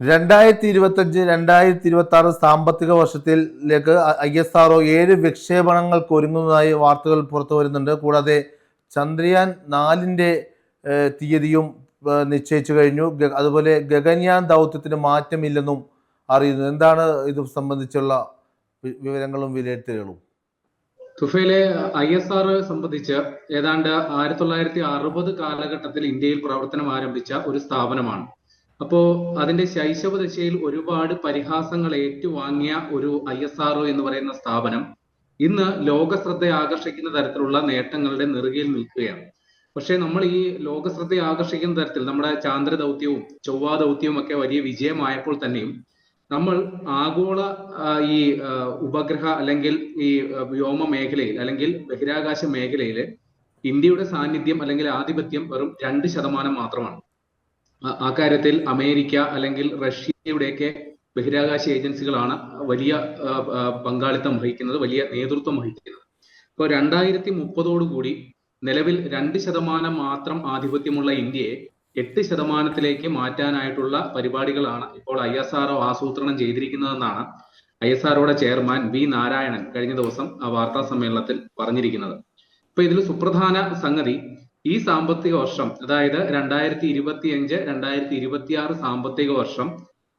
രണ്ടായിരത്തി ഇരുപത്തഞ്ച് രണ്ടായിരത്തി ഇരുപത്തി ആറ് സാമ്പത്തിക വർഷത്തിലേക്ക് ഐ എസ് ആർ ഏഴ് വിക്ഷേപണങ്ങൾക്ക് ഒരുങ്ങുന്നതായി വാർത്തകൾ പുറത്തു വരുന്നുണ്ട്. കൂടാതെ ചന്ദ്രയാൻ നാലിന്റെ തീയതിയും നിശ്ചയിച്ചു കഴിഞ്ഞു. അതുപോലെ ഗഗൻയാൻ ദൗത്യത്തിന് മാറ്റമില്ലെന്നും അറിയുന്നു. എന്താണ് ഇത് സംബന്ധിച്ചുള്ള വിവരങ്ങളും വിലയിരുത്തലുകളും? തുഫയിലെ ഐ എസ് ആർ സംബന്ധിച്ച് ഏതാണ്ട് ആയിരത്തി തൊള്ളായിരത്തി അറുപത് കാലഘട്ടത്തിൽ ഇന്ത്യയിൽ പ്രവർത്തനം ആരംഭിച്ച ഒരു സ്ഥാപനമാണ്. അപ്പോ അതിന്റെ ശൈശവ ദശയിൽ ഒരുപാട് പരിഹാസങ്ങൾ ഏറ്റുവാങ്ങിയ ഒരു ഐ എസ് ആർ എന്ന് പറയുന്ന സ്ഥാപനം ഇന്ന് ലോക ശ്രദ്ധ ആകർഷിക്കുന്ന തരത്തിലുള്ള നേട്ടങ്ങളുടെ നെറുകയിൽ നിൽക്കുകയാണ്. പക്ഷേ നമ്മൾ ഈ ലോക ശ്രദ്ധ ആകർഷിക്കുന്ന തരത്തിൽ നമ്മുടെ ചാന്ദ്ര ദൗത്യവും ചൊവ്വ ദൗത്യവും ഒക്കെ വലിയ വിജയമായപ്പോൾ തന്നെയും നമ്മൾ ആഗോള ഈ ഉപഗ്രഹ അല്ലെങ്കിൽ ഈ വ്യോമ മേഖലയിൽ അല്ലെങ്കിൽ ബഹിരാകാശ മേഖലയിൽ ഇന്ത്യയുടെ സാന്നിധ്യം അല്ലെങ്കിൽ ആധിപത്യം വെറും രണ്ട് ശതമാനം മാത്രമാണ്. ആ- ആ കാര്യത്തിൽ അമേരിക്ക അല്ലെങ്കിൽ റഷ്യയുടെയൊക്കെ ബഹിരാകാശ ഏജൻസികളാണ് വലിയ പങ്കാളിത്തം വഹിക്കുന്നത് വലിയ നേതൃത്വം വഹിക്കുന്നത്. ഇപ്പോൾ രണ്ടായിരത്തി മുപ്പതോടുകൂടി നിലവിൽ രണ്ട് ശതമാനം മാത്രം ആധിപത്യമുള്ള ഇന്ത്യയെ എട്ട് ശതമാനത്തിലേക്ക് മാറ്റാനായിട്ടുള്ള പരിപാടികളാണ് ഇപ്പോൾ ഐ എസ് ആർ ആസൂത്രണം ചെയ്തിരിക്കുന്നതെന്നാണ് ഐ എസ് ആർഒയുടെ ചെയർമാൻ വി നാരായണൻ കഴിഞ്ഞ ദിവസം ആ വാർത്താ സമ്മേളനത്തിൽ പറഞ്ഞിരിക്കുന്നത്. ഇപ്പൊ ഇതിൽ സുപ്രധാന സംഗതി ഈ സാമ്പത്തിക വർഷം അതായത് രണ്ടായിരത്തി ഇരുപത്തി അഞ്ച് രണ്ടായിരത്തി ഇരുപത്തി ആറ് സാമ്പത്തിക വർഷം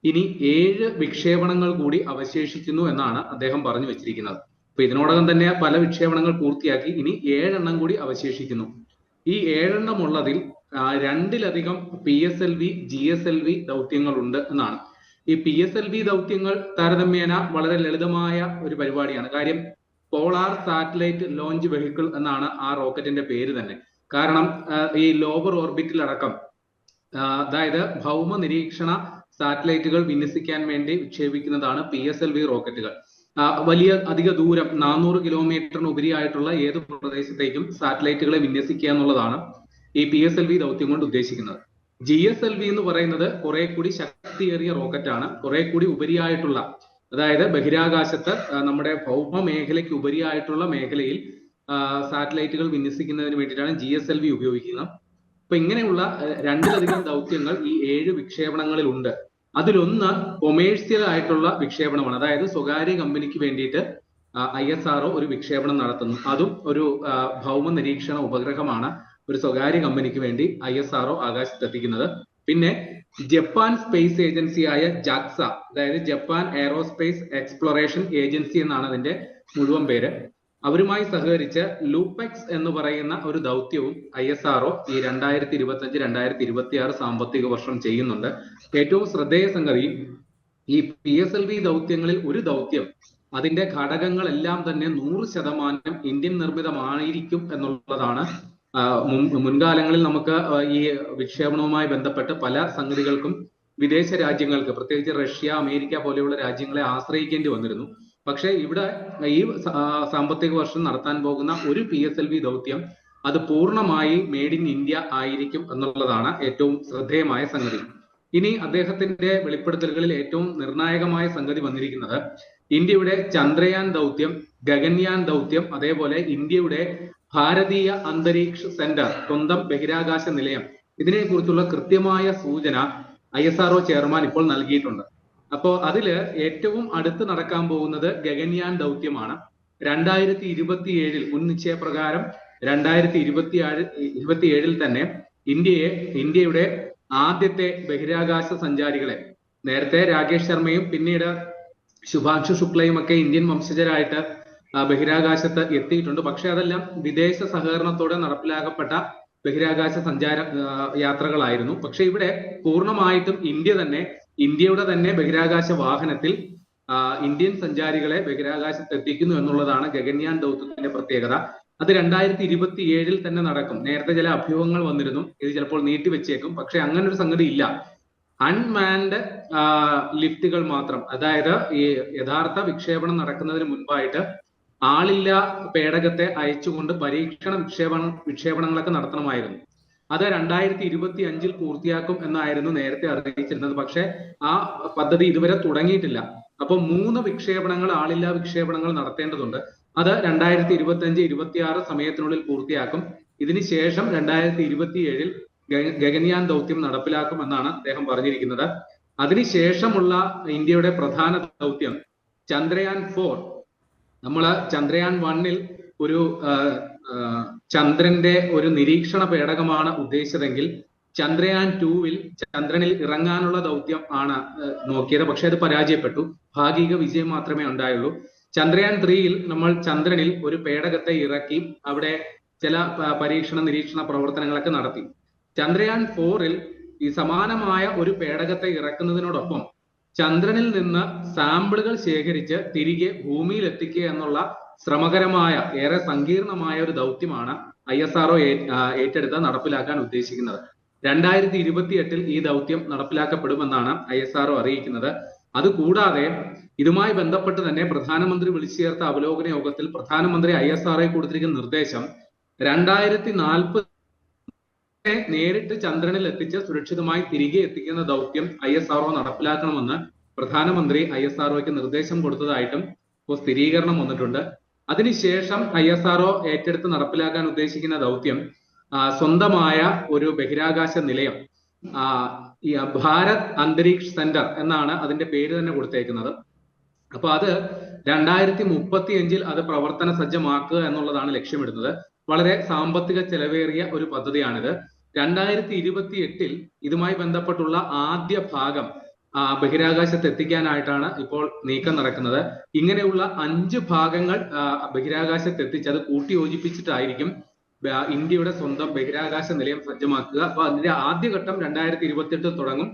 ഇനി ഏഴ് വിക്ഷേപണങ്ങൾ കൂടി അവശേഷിക്കുന്നു എന്നാണ് അദ്ദേഹം പറഞ്ഞു വെച്ചിരിക്കുന്നത്. അപ്പൊ ഇതിനോടകം തന്നെ പല വിക്ഷേപണങ്ങൾ പൂർത്തിയാക്കി ഇനി ഏഴെണ്ണം കൂടി അവശേഷിക്കുന്നു. ഈ ഏഴെണ്ണം ഉള്ളതിൽ രണ്ടിലധികം P S L V G S L V ദൗത്യങ്ങളുണ്ട് എന്നാണ്. ഈ പി എസ് എൽ വി ദൗത്യങ്ങൾ താരതമ്യേന വളരെ ലളിതമായ ഒരു പരിപാടിയാണ്. കാര്യം പോളാർ സാറ്റലൈറ്റ് ലോഞ്ച് വെഹിക്കിൾ എന്നാണ് ആ റോക്കറ്റിന്റെ പേര് തന്നെ. കാരണം ഈ ലോവർ ഓർബിറ്റിൽ അടക്കം അതായത് ഭൗമ നിരീക്ഷണ സാറ്റലൈറ്റുകൾ വിന്യസിക്കാൻ വേണ്ടി വിക്ഷേപിക്കുന്നതാണ് പി എസ് എൽ വി റോക്കറ്റുകൾ. വലിയ അധിക ദൂരം നാനൂറ് കിലോമീറ്ററിന് ഉപരിയായിട്ടുള്ള ഏത് പ്രദേശത്തേക്കും സാറ്റലൈറ്റുകളെ വിന്യസിക്കുക എന്നുള്ളതാണ് ഈ പി എസ് എൽ വി ദൗത്യം കൊണ്ട് ഉദ്ദേശിക്കുന്നത്. ജി എസ് എൽ വി എന്ന് പറയുന്നത് കുറെ കൂടി ശക്തിയേറിയ റോക്കറ്റാണ്. കുറെ കൂടി ഉപരിയായിട്ടുള്ള അതായത് ബഹിരാകാശത്ത് നമ്മുടെ ഭൗമ മേഖലയ്ക്ക് ഉപരിയായിട്ടുള്ള മേഖലയിൽ സാറ്റലൈറ്റുകൾ വിന്യസിക്കുന്നതിന് വേണ്ടിയിട്ടാണ് ജി എസ് എൽ വി ഉപയോഗിക്കുന്നത്. അപ്പൊ ഇങ്ങനെയുള്ള രണ്ടിലധികം ദൗത്യങ്ങൾ ഈ ഏഴ് വിക്ഷേപണങ്ങളിൽ ഉണ്ട് അതിലൊന്ന് കൊമേഴ്സ്യൽ ആയിട്ടുള്ള വിക്ഷേപണമാണ്. അതായത് സ്വകാര്യ കമ്പനിക്ക് വേണ്ടിയിട്ട് ഐ എസ് ആർഒ ഒരു വിക്ഷേപണം നടത്തുന്നു. അതും ഒരു ഭൗമ നിരീക്ഷണ ഉപഗ്രഹമാണ് ഒരു സ്വകാര്യ കമ്പനിക്ക് വേണ്ടി ഐ എസ് ആർഒ ആകാശത്തെത്തിക്കുന്നത് പിന്നെ ജപ്പാൻ സ്പേസ് ഏജൻസിയായ ജാക്സ അതായത് ജപ്പാൻ എയറോസ്പേസ് എക്സ്പ്ലോറേഷൻ ഏജൻസി എന്നാണ് അതിന്റെ മുഴുവൻ പേര്. അവരുമായി സഹകരിച്ച് ലൂപ്പെക്സ് എന്ന് പറയുന്ന ഒരു ദൗത്യവും ഐ എസ് ആർഒ ഈ രണ്ടായിരത്തി ഇരുപത്തി അഞ്ച് രണ്ടായിരത്തി ഇരുപത്തി ആറ് സാമ്പത്തിക വർഷം ചെയ്യുന്നുണ്ട്. ഏറ്റവും ശ്രദ്ധേയ സംഗതി ഈ പി എസ് എൽ വി ദൗത്യങ്ങളിൽ ഒരു ദൗത്യം അതിന്റെ ഘടകങ്ങളെല്ലാം തന്നെ നൂറ് ശതമാനം ഇന്ത്യൻ നിർമ്മിതമായിരിക്കും എന്നുള്ളതാണ്. മുൻകാലങ്ങളിൽ നമുക്ക് ഈ വിക്ഷേപണവുമായി ബന്ധപ്പെട്ട് പല സംഗതികൾക്കും വിദേശ രാജ്യങ്ങൾക്ക് പ്രത്യേകിച്ച് റഷ്യ അമേരിക്ക പോലെയുള്ള രാജ്യങ്ങളെ ആശ്രയിക്കേണ്ടി വന്നിരുന്നു. പക്ഷേ ഇവിടെ ഈ സാമ്പത്തിക വർഷം നടത്താൻ പോകുന്ന ഒരു പി എസ് എൽ വി ദൗത്യം അത് പൂർണമായി മെയ്ഡ് ഇൻ ഇന്ത്യ ആയിരിക്കും എന്നുള്ളതാണ് ഏറ്റവും ശ്രദ്ധേയമായ സംഗതി. ഇനി അദ്ദേഹത്തിന്റെ വെളിപ്പെടുത്തലുകളിൽ ഏറ്റവും നിർണായകമായ സംഗതി വന്നിരിക്കുന്നത് ഇന്ത്യയുടെ ചന്ദ്രയാൻ ദൗത്യം ഗഗൻയാൻ ദൗത്യം അതേപോലെ ഇന്ത്യയുടെ ഭാരതീയ അന്തരീക്ഷ സെന്റർ സ്വന്തം ബഹിരാകാശ നിലയം ഇതിനെക്കുറിച്ചുള്ള കൃത്യമായ സൂചന I S R O chairman ഇപ്പോൾ നൽകിയിട്ടുണ്ട്. അപ്പോ അതിൽ ഏറ്റവും അടുത്ത് നടക്കാൻ പോകുന്നത് ഗഗൻയാൻ ദൗത്യമാണ്. രണ്ടായിരത്തി ഇരുപത്തി ഏഴിൽ മുൻ നിശ്ചയപ്രകാരം രണ്ടായിരത്തി ഇരുപത്തി ഇരുപത്തി ഏഴിൽ തന്നെ ഇന്ത്യയെ ഇന്ത്യയുടെ ആദ്യത്തെ ബഹിരാകാശ സഞ്ചാരികളെ നേരത്തെ രാകേഷ് ശർമ്മയും പിന്നീട് ശുഭാംശു ശുക്ലയും ഒക്കെ ഇന്ത്യൻ വംശജരായിട്ട് ബഹിരാകാശത്ത് എത്തിയിട്ടുണ്ട്. പക്ഷെ അതെല്ലാം വിദേശ സഹകരണത്തോടെ നടപ്പിലാക്കപ്പെട്ട ബഹിരാകാശ സഞ്ചാര യാത്രകളായിരുന്നു. പക്ഷെ ഇവിടെ പൂർണമായിട്ടും ഇന്ത്യ തന്നെ ഇന്ത്യയുടെ തന്നെ ബഹിരാകാശ വാഹനത്തിൽ ഇന്ത്യൻ സഞ്ചാരികളെ ബഹിരാകാശത്ത് എത്തിക്കുന്നു എന്നുള്ളതാണ് ഗഗൻയാൻ ദൗത്യത്തിന്റെ പ്രത്യേകത. അത് രണ്ടായിരത്തി ഇരുപത്തി ഏഴിൽ തന്നെ നടക്കും. നേരത്തെ ചില അഭ്യൂഹങ്ങൾ വന്നിരുന്നു. ഇത് ചിലപ്പോൾ നീട്ടിവെച്ചേക്കും. പക്ഷെ അങ്ങനെ ഒരു സംഗതി ഇല്ല. അൺമാൻഡ് ലിഫ്റ്റുകൾ മാത്രം. അതായത് ഈ യഥാർത്ഥ വിക്ഷേപണം നടക്കുന്നതിന് മുൻപായിട്ട് ആളില്ല പേടകത്തെ അയച്ചുകൊണ്ട് പരീക്ഷണ വിക്ഷേപണം വിക്ഷേപണങ്ങളൊക്കെ നടത്തണമായിരുന്നു. അത് രണ്ടായിരത്തി ഇരുപത്തി അഞ്ചിൽ പൂർത്തിയാക്കും എന്നായിരുന്നു നേരത്തെ അറിയിച്ചിരുന്നത്. പക്ഷേ ആ പദ്ധതി ഇതുവരെ തുടങ്ങിയിട്ടില്ല. അപ്പൊ മൂന്ന് വിക്ഷേപണങ്ങൾ ആളില്ലാ വിക്ഷേപണങ്ങൾ നടത്തേണ്ടതുണ്ട്. അത് രണ്ടായിരത്തി ഇരുപത്തി അഞ്ച് ഇരുപത്തി ആറ് സമയത്തിനുള്ളിൽ പൂർത്തിയാക്കും. ഇതിനുശേഷം രണ്ടായിരത്തി ഇരുപത്തി ഏഴിൽ ഗഗൻയാൻ ദൗത്യം നടപ്പിലാക്കും എന്നാണ് അദ്ദേഹം പറഞ്ഞിരിക്കുന്നത്. അതിനുശേഷമുള്ള ഇന്ത്യയുടെ പ്രധാന ദൗത്യം ചന്ദ്രയാൻ ഫോർ. നമ്മൾ ചന്ദ്രയാൻ വണ്ണിൽ ഒരു ചന്ദ്രന്റെ ഒരു നിരീക്ഷണ പേടകമാണ് ഉദ്ദേശിച്ചതെങ്കിൽ ചന്ദ്രയാൻ ടൂവിൽ ചന്ദ്രനിൽ ഇറങ്ങാനുള്ള ദൗത്യം ആണ് നോക്കിയത്. പക്ഷെ അത് പരാജയപ്പെട്ടു. ഭാഗിക വിജയം മാത്രമേ ഉണ്ടായുള്ളൂ. ചന്ദ്രയാൻ ത്രീയിൽ നമ്മൾ ചന്ദ്രനിൽ ഒരു പേടകത്തെ ഇറക്കി അവിടെ ചില പരീക്ഷണ നിരീക്ഷണ പ്രവർത്തനങ്ങളൊക്കെ നടത്തി. ചന്ദ്രയാൻ ഫോറിൽ ഈ സമാനമായ ഒരു പേടകത്തെ ഇറക്കുന്നതിനോടൊപ്പം ചന്ദ്രനിൽ നിന്ന് സാമ്പിളുകൾ ശേഖരിച്ച് തിരികെ ഭൂമിയിൽ എത്തിക്കുക എന്നുള്ള ശ്രമകരമായ ഏറെ സങ്കീർണമായ ഒരു ദൗത്യമാണ് ഐ എസ് ആർഒ ഏറ്റെടുത്ത് നടപ്പിലാക്കാൻ ഉദ്ദേശിക്കുന്നത്. രണ്ടായിരത്തി ഇരുപത്തി എട്ടിൽ ഈ ദൗത്യം നടപ്പിലാക്കപ്പെടുമെന്നാണ് ഐ എസ് ആർഒ അറിയിക്കുന്നത്. അതുകൂടാതെ ഇതുമായി ബന്ധപ്പെട്ട് തന്നെ പ്രധാനമന്ത്രി വിളിച്ചു ചേർത്ത അവലോകന യോഗത്തിൽ പ്രധാനമന്ത്രി ഐ എസ് ആർഒ കൊടുത്തിരിക്കുന്ന നിർദ്ദേശം രണ്ടായിരത്തി നാൽപ്പത് നേരിട്ട് ചന്ദ്രനിൽ എത്തിച്ച് സുരക്ഷിതമായി തിരികെ എത്തിക്കുന്ന ദൗത്യം ഐ എസ് ആർഒ നടപ്പിലാക്കണമെന്ന് പ്രധാനമന്ത്രി ഐ എസ് ആർഒക്ക് നിർദ്ദേശം കൊടുത്തതായിട്ടും ഇപ്പോൾ സ്ഥിരീകരണം വന്നിട്ടുണ്ട്. അതിനുശേഷം ഐ എസ് ആർഒ ഏറ്റെടുത്ത് നടപ്പിലാക്കാൻ ഉദ്ദേശിക്കുന്ന ദൗത്യം സ്വന്തമായ ഒരു ബഹിരാകാശ നിലയം ഭാരത് അന്തരീക്ഷ് സെന്റർ എന്നാണ് അതിന്റെ പേര് തന്നെ കൊടുത്തേക്കുന്നത്. അപ്പൊ അത് രണ്ടായിരത്തി മുപ്പത്തി അഞ്ചിൽ അത് പ്രവർത്തന സജ്ജമാക്കുക എന്നുള്ളതാണ് ലക്ഷ്യമിടുന്നത്. വളരെ സാമ്പത്തിക ചെലവേറിയ ഒരു പദ്ധതിയാണിത്. രണ്ടായിരത്തി ഇരുപത്തി എട്ടിൽ ഇതുമായി ബന്ധപ്പെട്ടുള്ള ആദ്യ ഭാഗം ബഹിരാകാശത്ത് എത്തിക്കാനായിട്ടാണ് ഇപ്പോൾ നീക്കം നടക്കുന്നത്. ഇങ്ങനെയുള്ള അഞ്ച് ഭാഗങ്ങൾ ബഹിരാകാശത്ത് എത്തിച്ച് അത് കൂട്ടിയോജിപ്പിച്ചിട്ടായിരിക്കും യോജിപ്പിച്ചിട്ടായിരിക്കും ഇന്ത്യയുടെ സ്വന്തം ബഹിരാകാശ നിലയം സജ്ജമാക്കുക. അപ്പൊ അതിന്റെ ആദ്യഘട്ടം രണ്ടായിരത്തി ഇരുപത്തിയെട്ടിൽ തുടങ്ങും.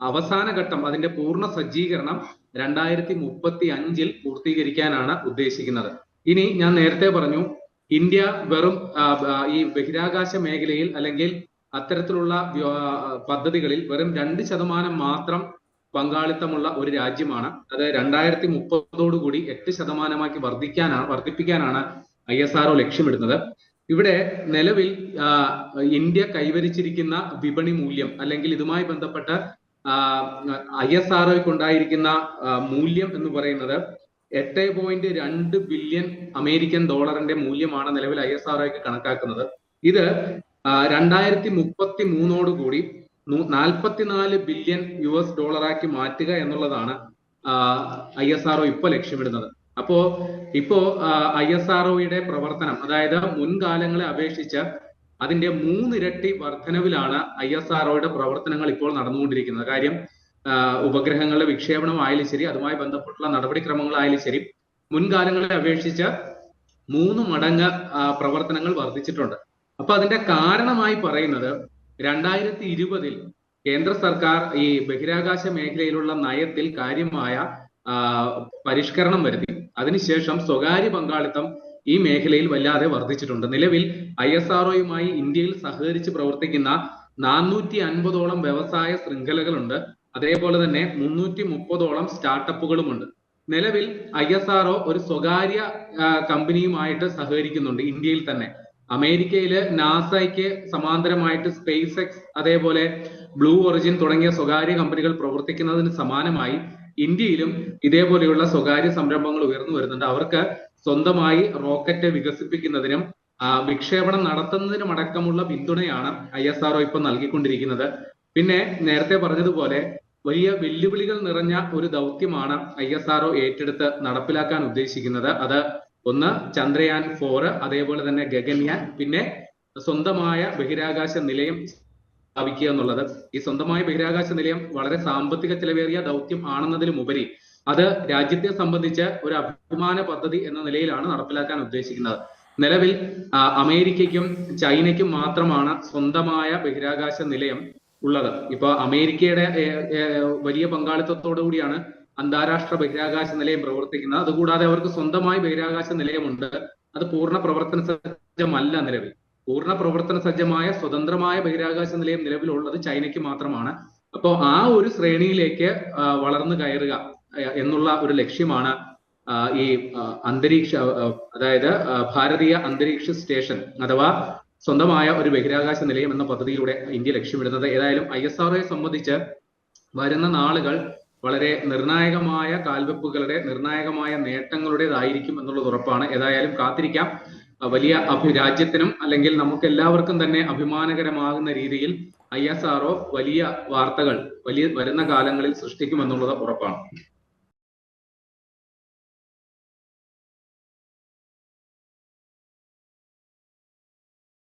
അവസാന ഘട്ടം അതിന്റെ പൂർണ സജ്ജീകരണം രണ്ടായിരത്തി മുപ്പത്തി അഞ്ചിൽ പൂർത്തീകരിക്കാനാണ് ഉദ്ദേശിക്കുന്നത്. ഇനി ഞാൻ നേരത്തെ പറഞ്ഞു ഇന്ത്യ വെറും ഈ ബഹിരാകാശ മേഖലയിൽ അല്ലെങ്കിൽ അത്തരത്തിലുള്ള പദ്ധതികളിൽ വെറും രണ്ട് ശതമാനം മാത്രം പങ്കാളിത്തമുള്ള ഒരു രാജ്യമാണ്. അത് രണ്ടായിരത്തി മുപ്പതോടുകൂടി എട്ട് ശതമാനമാക്കി വർദ്ധിക്കാനാണ് വർദ്ധിപ്പിക്കാനാണ് ഐ എസ് ആർഒ ലക്ഷ്യമിടുന്നത്. ഇവിടെ നിലവിൽ ഇന്ത്യ കൈവരിച്ചിരിക്കുന്ന വിപണി മൂല്യം അല്ലെങ്കിൽ ഇതുമായി ബന്ധപ്പെട്ട ഐ എസ് ആർ മൂല്യം എന്ന് പറയുന്നത് എട്ട് പോയിന്റ് രണ്ട് ബില്യൺ അമേരിക്കൻ ഡോളറിന്റെ മൂല്യമാണ് നിലവിൽ ഐ എസ് ആർ കണക്കാക്കുന്നത്. ഇത് രണ്ടായിരത്തി മുപ്പത്തി മൂന്നോടുകൂടി നാൽപ്പത്തിനാല് ബില്യൺ യു എസ് ഡോളറാക്കി മാറ്റുക എന്നുള്ളതാണ് ഐ എസ് ആർ ഇപ്പൊ ലക്ഷ്യമിടുന്നത്. അപ്പോ ഇപ്പോ ഐ എസ് ആർ പ്രവർത്തനം അതായത് മുൻകാലങ്ങളെ അപേക്ഷിച്ച് അതിന്റെ മൂന്നിരട്ടി വർധനവിലാണ് ഐ എസ് ആർ പ്രവർത്തനങ്ങൾ ഇപ്പോൾ നടന്നുകൊണ്ടിരിക്കുന്നത്. കാര്യം ഉപഗ്രഹങ്ങളുടെ വിക്ഷേപണം ആയാലും ശരി അതുമായി ബന്ധപ്പെട്ടുള്ള നടപടിക്രമങ്ങളായാലും ശരി മുൻകാലങ്ങളെ അപേക്ഷിച്ച് മൂന്ന് മടങ്ങ് പ്രവർത്തനങ്ങൾ വർദ്ധിച്ചിട്ടുണ്ട്. അപ്പൊ അതിന്റെ കാരണമായി പറയുന്നത് രണ്ടായിരത്തി ഇരുപതിൽ കേന്ദ്ര സർക്കാർ ഈ ബഹിരാകാശ മേഖലയിലുള്ള നയത്തിൽ കാര്യമായ പരിഷ്കരണം വരുത്തി. അതിനുശേഷം സ്വകാര്യ പങ്കാളിത്തം ഈ മേഖലയിൽ വല്ലാതെ വർദ്ധിച്ചിട്ടുണ്ട്. നിലവിൽ ഐ എസ് ആർഒയുമായി ഇന്ത്യയിൽ സഹകരിച്ച് പ്രവർത്തിക്കുന്ന നാനൂറ്റി അൻപതോളം വ്യവസായ ശൃംഖലകളുണ്ട്. അതേപോലെ തന്നെ മുന്നൂറ്റി മുപ്പതോളം സ്റ്റാർട്ടപ്പുകളുമുണ്ട്. നിലവിൽ ഐ എസ് ആർഒ ഒരു സ്വകാര്യ കമ്പനിയുമായിട്ട് സഹകരിക്കുന്നുണ്ട് ഇന്ത്യയിൽ തന്നെ. അമേരിക്കയിൽ നാസയ്ക്ക് സമാന്തരമായിട്ട് സ്പേസ് എക്സ് അതേപോലെ ബ്ലൂ ഒറിജിൻ തുടങ്ങിയ സ്വകാര്യ കമ്പനികൾ പ്രവർത്തിക്കുന്നതിന് സമാനമായി ഇന്ത്യയിലും ഇതേപോലെയുള്ള സ്വകാര്യ സംരംഭങ്ങൾ ഉയർന്നു വരുന്നുണ്ട്. അവർക്ക് സ്വന്തമായി റോക്കറ്റ് വികസിപ്പിക്കുന്നതിനും വിക്ഷേപണം നടത്തുന്നതിനും അടക്കമുള്ള പിന്തുണയാണ് ഐ എസ് ആർഒ ഇപ്പൊ നൽകിക്കൊണ്ടിരിക്കുന്നത്. പിന്നെ നേരത്തെ പറഞ്ഞതുപോലെ വലിയ വെല്ലുവിളികൾ നിറഞ്ഞ ഒരു ദൗത്യമാണ് ഐ എസ് ആർഒ ഏറ്റെടുത്ത് നടപ്പിലാക്കാൻ ഉദ്ദേശിക്കുന്നത്. അത് ഒന്ന് ചന്ദ്രയാൻ ഫോറ് അതേപോലെ തന്നെ ഗഗൻയാൻ പിന്നെ സ്വന്തമായ ബഹിരാകാശ നിലയം സ്ഥാപിക്കുക എന്നുള്ളത്. ഈ സ്വന്തമായ ബഹിരാകാശ നിലയം വളരെ സാമ്പത്തിക ചെലവേറിയ ദൗത്യം ആണെന്നതിലുമുപരി അത് രാജ്യത്തെ സംബന്ധിച്ച് ഒരു അഭിമാന പദ്ധതി എന്ന നിലയിലാണ് നടപ്പിലാക്കാൻ ഉദ്ദേശിക്കുന്നത്. നിലവിൽ അമേരിക്കയ്ക്കും ചൈനയ്ക്കും മാത്രമാണ് സ്വന്തമായ ബഹിരാകാശ നിലയം ഉള്ളത്. ഇപ്പൊ അമേരിക്കയുടെ വലിയ പങ്കാളിത്തത്തോടു കൂടിയാണ് അന്താരാഷ്ട്ര ബഹിരാകാശ നിലയം പ്രവർത്തിക്കുന്നത്. അതുകൂടാതെ അവർക്ക് സ്വന്തമായി ബഹിരാകാശ നിലയമുണ്ട്. അത് പൂർണ പ്രവർത്തന സജ്ജമല്ല നിലവിൽ. പൂർണ പ്രവർത്തന സജ്ജമായ സ്വതന്ത്രമായ ബഹിരാകാശ നിലയം നിലവിലുള്ളത് ചൈനയ്ക്ക് മാത്രമാണ്. അപ്പോൾ ആ ഒരു ശ്രേണിയിലേക്ക് വളർന്നു കയറുക എന്നുള്ള ഒരു ലക്ഷ്യമാണ് ഈ അന്തരീക്ഷ അതായത് ഭാരതീയ അന്തരീക്ഷ സ്റ്റേഷൻ അഥവാ സ്വന്തമായ ഒരു ബഹിരാകാശ നിലയം എന്ന പദ്ധതിയിലൂടെ ഇന്ത്യ ലക്ഷ്യമിടുന്നത്. ഏതായാലും ഐ എസ് ആർ ഒയെ സംബന്ധിച്ച് വരുന്ന നാളുകൾ വളരെ നിർണായകമായ കാൽവെപ്പുകളുടെ നിർണായകമായ നേട്ടങ്ങളുടേതായിരിക്കും എന്നുള്ളത് ഉറപ്പാണ്. ഏതായാലും കാത്തിരിക്കാം. വലിയ അഭി രാജ്യത്തിനും അല്ലെങ്കിൽ നമുക്ക് എല്ലാവർക്കും തന്നെ അഭിമാനകരമാകുന്ന രീതിയിൽ ഐ എസ് ആർ ഒ വലിയ വാർത്തകൾ വലിയ വരുന്ന കാലങ്ങളിൽ സൃഷ്ടിക്കുമെന്നുള്ളത് ഉറപ്പാണ്.